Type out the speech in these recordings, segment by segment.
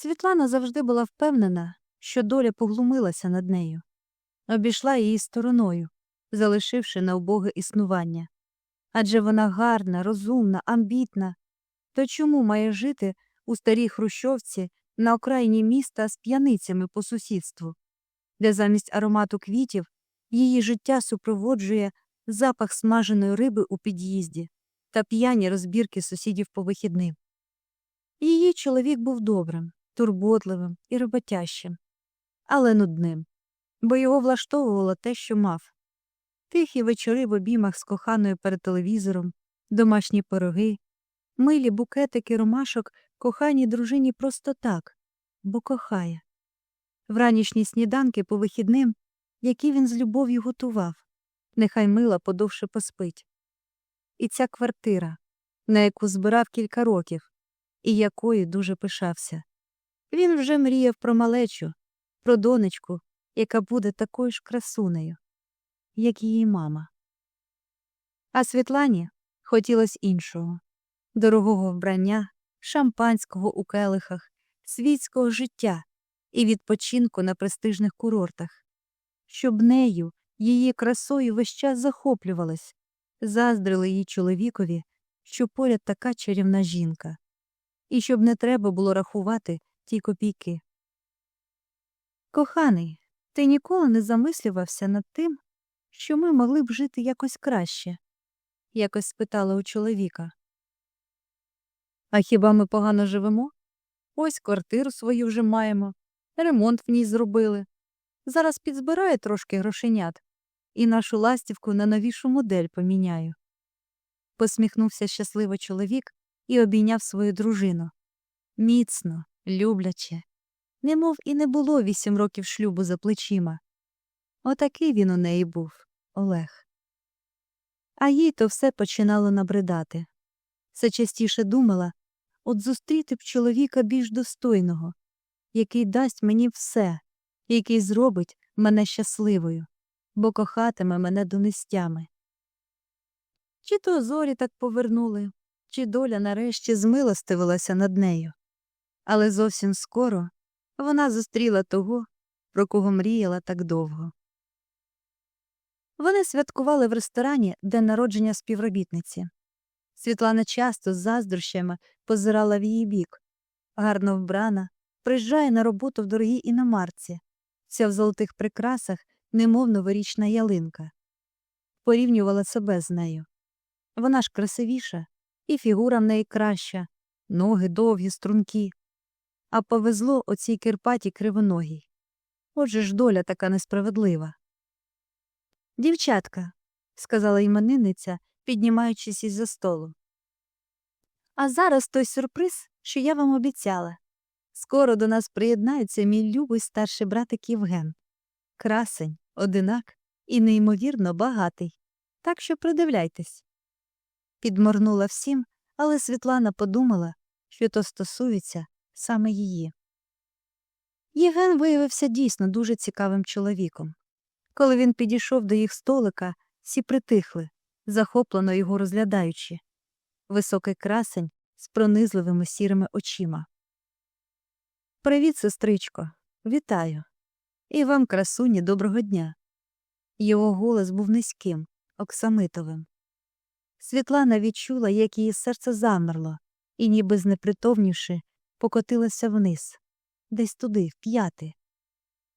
Світлана завжди була впевнена, що доля поглумилася над нею, обійшла її стороною, залишивши на убоге існування. Адже вона гарна, розумна, амбітна. То чому має жити у старій хрущовці на окраїні міста з п'яницями по сусідству, де замість аромату квітів її життя супроводжує запах смаженої риби у під'їзді та п'яні розбірки сусідів по вихідним. Її чоловік був добрим, турботливим і роботящим, але нудним, бо його влаштовувало те, що мав. Тихі вечори в обіймах з коханою перед телевізором, домашні пироги, милі букетики ромашок коханій дружині просто так, бо кохає. Вранішні сніданки по вихідним, які він з любов'ю готував, нехай мила подовше поспить. І ця квартира, на яку збирав кілька років, і якою дуже пишався. Він вже мріяв про малечу, про донечку, яка буде такою ж красунею, як її мама. А Світлані хотілося іншого дорогого вбрання, шампанського у келихах, світського життя і відпочинку на престижних курортах, щоб нею, її красою весь час захоплювалась, заздрили її чоловікові, що поряд така чарівна жінка, і щоб не треба було рахувати ті копійки. Коханий, ти ніколи не замислювався над тим, що ми могли б жити якось краще? якось спитала у чоловіка. А хіба ми погано живемо? Ось квартиру свою вже маємо, ремонт в ній зробили. Зараз підзбираю трошки грошенят і нашу ластівку на новішу модель поміняю. Посміхнувся щасливо чоловік і обійняв свою дружину. Міцно, любляче, немов і не було вісім років шлюбу за плечима. Отакий він у неї був, Олег. А їй то все починало набридати. Все частіше думала от зустріти б чоловіка більш достойного, який дасть мені все, який зробить мене щасливою, бо кохатиме мене донестями. Чи то зорі так повернули, чи доля нарешті змилостивилася над нею. Але зовсім скоро вона зустріла того, про кого мріяла так довго. Вони святкували в ресторані день народження співробітниці. Світлана часто з заздрощами позирала в її бік. Гарно вбрана, приїжджає на роботу в дорогій іномарці, вся в золотих прикрасах, немов новорічна ялинка. Порівнювала себе з нею. Вона ж красивіша, і фігура в неї краща, ноги довгі, стрункі. А повезло оцій кирпатій кривоногій. Отже ж доля така несправедлива. Дівчатка, сказала іменинниця, піднімаючись із за столу. А зараз той сюрприз, що я вам обіцяла. Скоро до нас приєднається мій любий старший братик Євген. Красень, одинак і неймовірно багатий. Так що придивляйтесь. Підморнула всім, але Світлана подумала, що то стосується саме її. Євген виявився дійсно дуже цікавим чоловіком. Коли він підійшов до їх столика, всі притихли, захоплено його розглядаючи. Високий красень з пронизливими сірими очима. Привіт, сестричко, вітаю. І вам, красуні, доброго дня. Його голос був низьким, оксамитовим. Світлана відчула, як її серце замерло, і, ніби знепритомнівши, покотилося вниз, десь туди, в п'яти.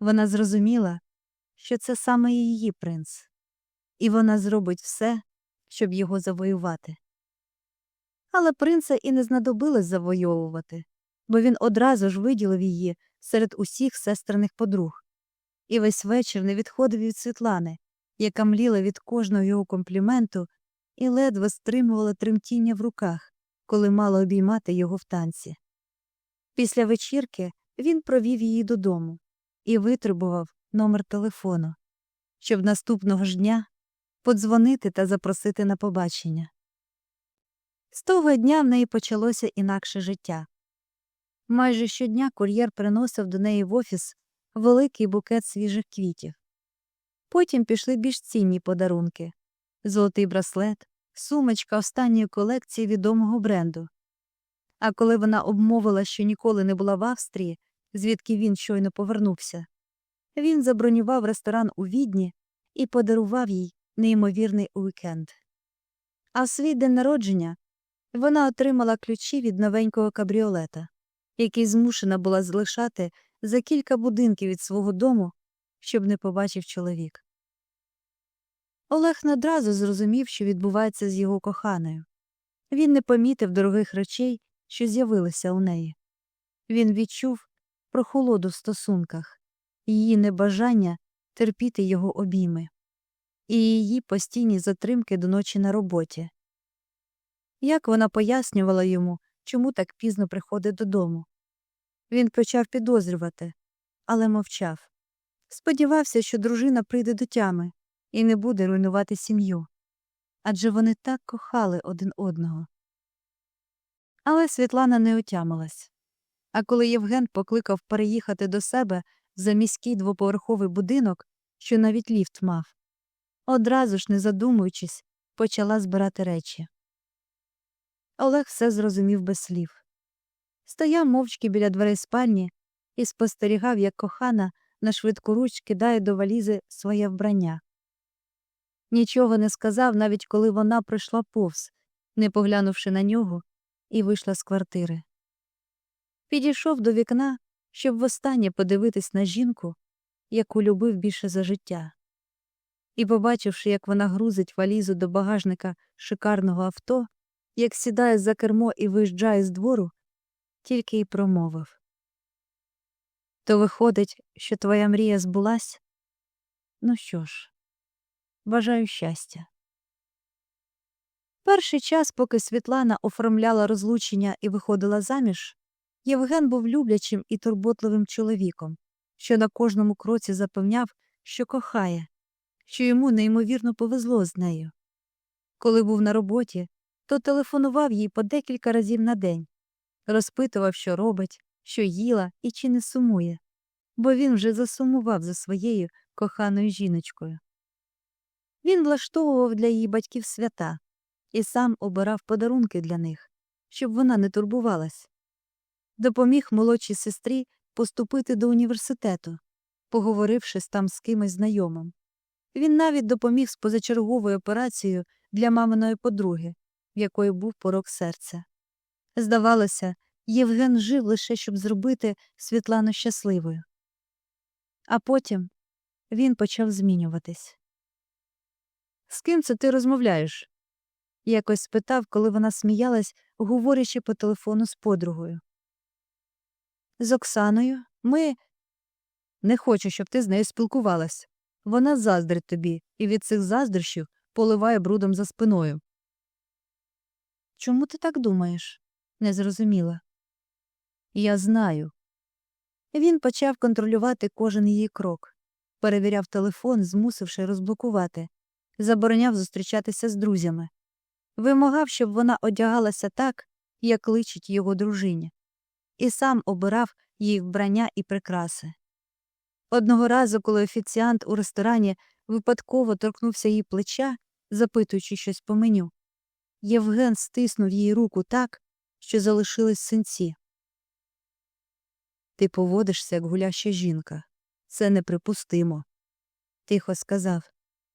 Вона зрозуміла, що це саме її принц, і вона зробить все, щоб його завоювати. Але принца і не знадобилось завойовувати, бо він одразу ж виділив її серед усіх сестриних подруг, і весь вечір не відходив від Світлани, яка мліла від кожного його компліменту і ледве стримувала тремтіння в руках, коли мала обіймати його в танці. Після вечірки він провів її додому і витребував номер телефону, щоб наступного ж дня подзвонити та запросити на побачення. З того дня в неї почалося інакше життя. Майже щодня кур'єр приносив до неї в офіс великий букет свіжих квітів. Потім пішли більш цінні подарунки золотий браслет, сумочка останньої колекції відомого бренду. А коли вона обмовила, що ніколи не була в Австрії, звідки він щойно повернувся, він забронював ресторан у відні і подарував їй неймовірний уікенд. А в свій день народження вона отримала ключі від новенького кабріолета, який змушена була залишати за кілька будинків від свого дому, щоб не побачив чоловік. Олег не одразу зрозумів, що відбувається з його коханою. Він не помітив дорогих речей, що з'явилися у неї. Він відчув прохолоду в стосунках, її небажання терпіти його обійми і її постійні затримки до ночі на роботі. Як вона пояснювала йому, чому так пізно приходить додому. Він почав підозрювати, але мовчав. Сподівався, що дружина прийде до тями і не буде руйнувати сім'ю. Адже вони так кохали один одного. Але Світлана не отямилась. А коли Євген покликав переїхати до себе за міський двоповерховий будинок, що навіть ліфт мав, одразу ж, не задумуючись, почала збирати речі. Олег все зрозумів без слів. Стояв мовчки біля дверей спальні і спостерігав, як кохана на швидкоруч кидає до валізи своє вбрання. Нічого не сказав, навіть коли вона пройшла повз, не поглянувши на нього, і вийшла з квартири. Підійшов до вікна, щоб востаннє подивитись на жінку, яку любив більше за життя. І, побачивши, як вона грузить валізу до багажника шикарного авто, як сідає за кермо і виїжджає з двору, тільки й промовив. То виходить, що твоя мрія збулась? Ну що ж, бажаю щастя. Перший час, поки Світлана оформляла розлучення і виходила заміж, Євген був люблячим і турботливим чоловіком, що на кожному кроці запевняв, що кохає, що йому неймовірно повезло з нею. Коли був на роботі, то телефонував їй по декілька разів на день, розпитував, що робить, що їла і чи не сумує, бо він вже засумував за своєю коханою жіночкою. Він влаштовував для її батьків свята і сам обирав подарунки для них, щоб вона не турбувалась. Допоміг молодшій сестрі поступити до університету, поговорившись там з кимось знайомим. Він навіть допоміг з позачерговою операцією для маминої подруги, в якої був порок серця. Здавалося, Євген жив лише, щоб зробити Світлану щасливою. А потім він почав змінюватись. З ким це ти розмовляєш? Якось спитав, коли вона сміялась, говорячи по телефону з подругою. З Оксаною ми не хочу, щоб ти з нею спілкувалась. Вона заздрить тобі і від цих заздрощів поливає брудом за спиною. Чому ти так думаєш? не зрозуміла. Я знаю. Він почав контролювати кожен її крок, перевіряв телефон, змусивши розблокувати, забороняв зустрічатися з друзями, вимагав, щоб вона одягалася так, як личить його дружині, і сам обирав її вбрання і прикраси. Одного разу, коли офіціант у ресторані випадково торкнувся її плеча, запитуючи щось по меню, Євген стиснув її руку так, що залишились синці. Ти поводишся, як гуляща жінка. Це неприпустимо, тихо сказав.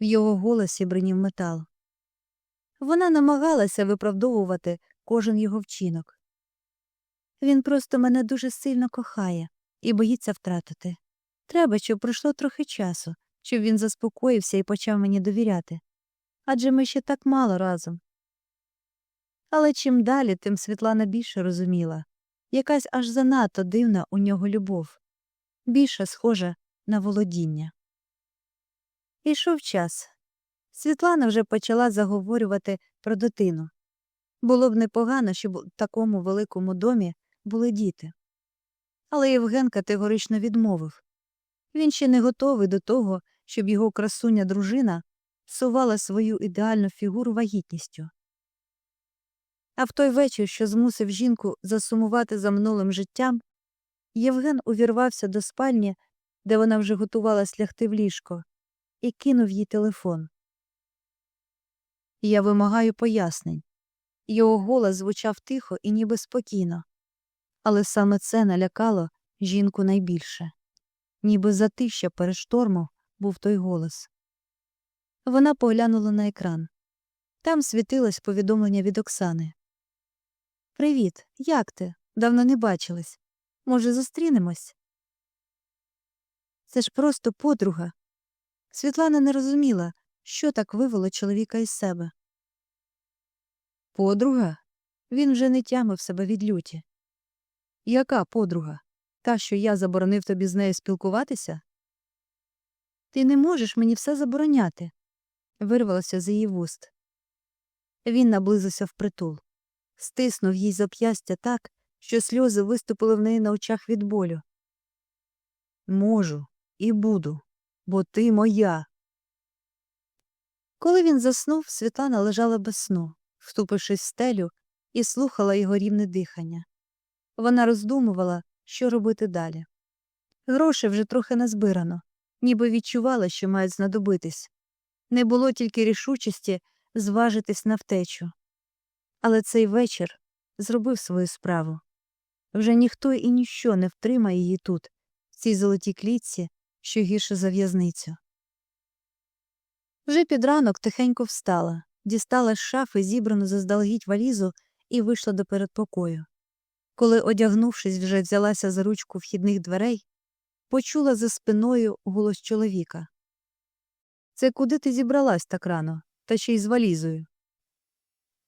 В його голосі бринів метал. Вона намагалася виправдовувати кожен його вчинок. Він просто мене дуже сильно кохає і боїться втратити. Треба, щоб пройшло трохи часу, щоб він заспокоївся і почав мені довіряти. Адже ми ще так мало разом. Але чим далі, тим Світлана більше розуміла якась аж занадто дивна у нього любов, більше схожа на володіння. Ішов час. Світлана вже почала заговорювати про дитину. Було б непогано, щоб у такому великому домі були діти. Але Євген категорично відмовив він ще не готовий до того, щоб його красуня дружина сувала свою ідеальну фігуру вагітністю. А в той вечір, що змусив жінку засумувати за минулим життям, Євген увірвався до спальні, де вона вже готувалась лягти в ліжко, і кинув їй телефон. Я вимагаю пояснень. Його голос звучав тихо і ніби спокійно. Але саме це налякало жінку найбільше. Ніби затища перед штормом був той голос. Вона поглянула на екран. Там світилось повідомлення від Оксани. Привіт, як ти? Давно не бачились. Може, зустрінемось? Це ж просто подруга. Світлана не розуміла, що так вивело чоловіка із себе. Подруга? Він вже не тямив себе від люті. Яка подруга? Та, що я заборонив тобі з нею спілкуватися? Ти не можеш мені все забороняти, вирвалося з її вуст. Він наблизився впритул, стиснув їй зап'ястя так, що сльози виступили в неї на очах від болю. Можу і буду, бо ти моя. Коли він заснув, Світлана лежала без сну, втупившись в стелю, і слухала його рівне дихання. Вона роздумувала, що робити далі. Грошей вже трохи назбирано, ніби відчувала, що мають знадобитись. Не було тільки рішучості зважитись на втечу. Але цей вечір зробив свою справу. Вже ніхто і ніщо не втримає її тут, в цій золотій клітці, що гірше за в'язницю. Вже під ранок тихенько встала, дістала з шафи зібрану заздалегідь валізу і вийшла до передпокою. Коли, одягнувшись, вже взялася за ручку вхідних дверей, почула за спиною голос чоловіка. Це куди ти зібралась так рано, та ще й з валізою?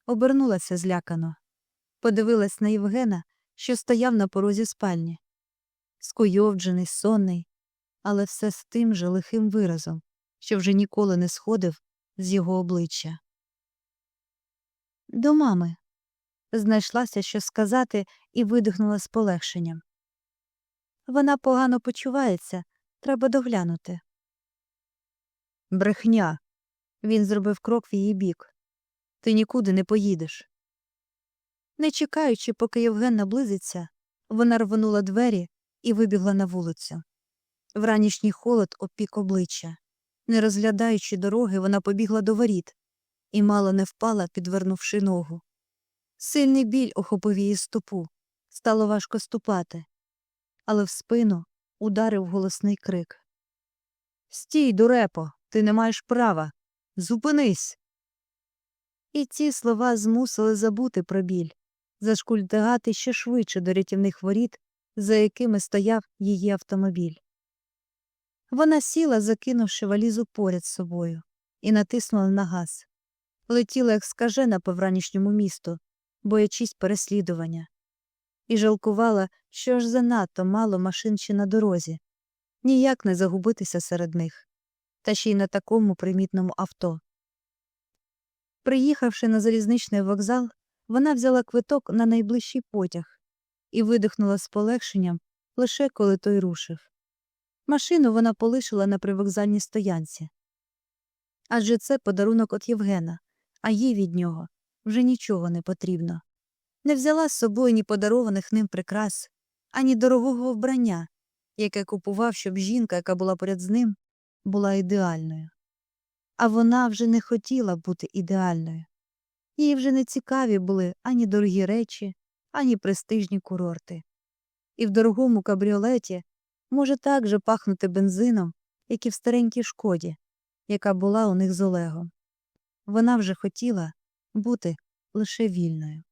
Обернулася злякано, подивилась на Євгена, що стояв на порозі спальні. Скуйовджений, сонний, але все з тим же лихим виразом, що вже ніколи не сходив з його обличчя. До мами. Знайшлася, що сказати, і видихнула з полегшенням. Вона погано почувається, треба доглянути. Брехня. Він зробив крок в її бік. Ти нікуди не поїдеш. Не чекаючи, поки Євген наблизиться, вона рвонула двері і вибігла на вулицю. Вранішній холод опік обличчя. Не розглядаючи дороги, вона побігла до воріт і мало не впала, підвернувши ногу. Сильний біль охопив її стопу, стало важко ступати, але в спину ударив голосний крик. Стій, дурепо, ти не маєш права. Зупинись. І ці слова змусили забути про біль, зашкультигати ще швидше до рятівних воріт, за якими стояв її автомобіль. Вона сіла, закинувши валізу поряд з собою, і натиснула на газ. Летіла, як скажена по вранішньому місту, боячись переслідування, і жалкувала, що аж занадто мало машин ще на дорозі, ніяк не загубитися серед них, та ще й на такому примітному авто. Приїхавши на залізничний вокзал, вона взяла квиток на найближчий потяг і видихнула з полегшенням лише коли той рушив. Машину вона полишила на привокзальній стоянці. Адже це подарунок від Євгена, а їй від нього вже нічого не потрібно. Не взяла з собою ні подарованих ним прикрас, ані дорогого вбрання, яке купував, щоб жінка, яка була поряд з ним, була ідеальною. А вона вже не хотіла бути ідеальною. Їй вже не цікаві були ані дорогі речі, ані престижні курорти. І в дорогому кабріолеті може так же пахнути бензином, як і в старенькій шкоді, яка була у них з Олегом. Вона вже хотіла бути лише вільною.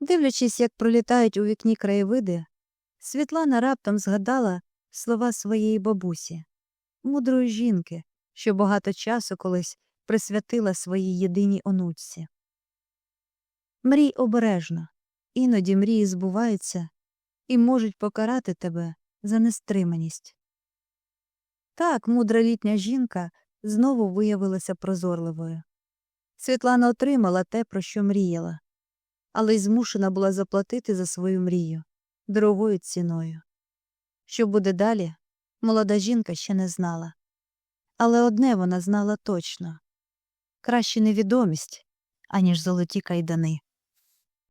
Дивлячись, як пролітають у вікні краєвиди, Світлана раптом згадала слова своєї бабусі, мудрої жінки, що багато часу колись присвятила своїй єдиній онучці. Мрій обережно, іноді мрії збуваються і можуть покарати тебе за нестриманість. Так мудра літня жінка знову виявилася прозорливою. Світлана отримала те, про що мріяла, але й змушена була заплатити за свою мрію дорогою ціною. Що буде далі, молода жінка ще не знала. Але одне вона знала точно краще невідомість, аніж золоті кайдани.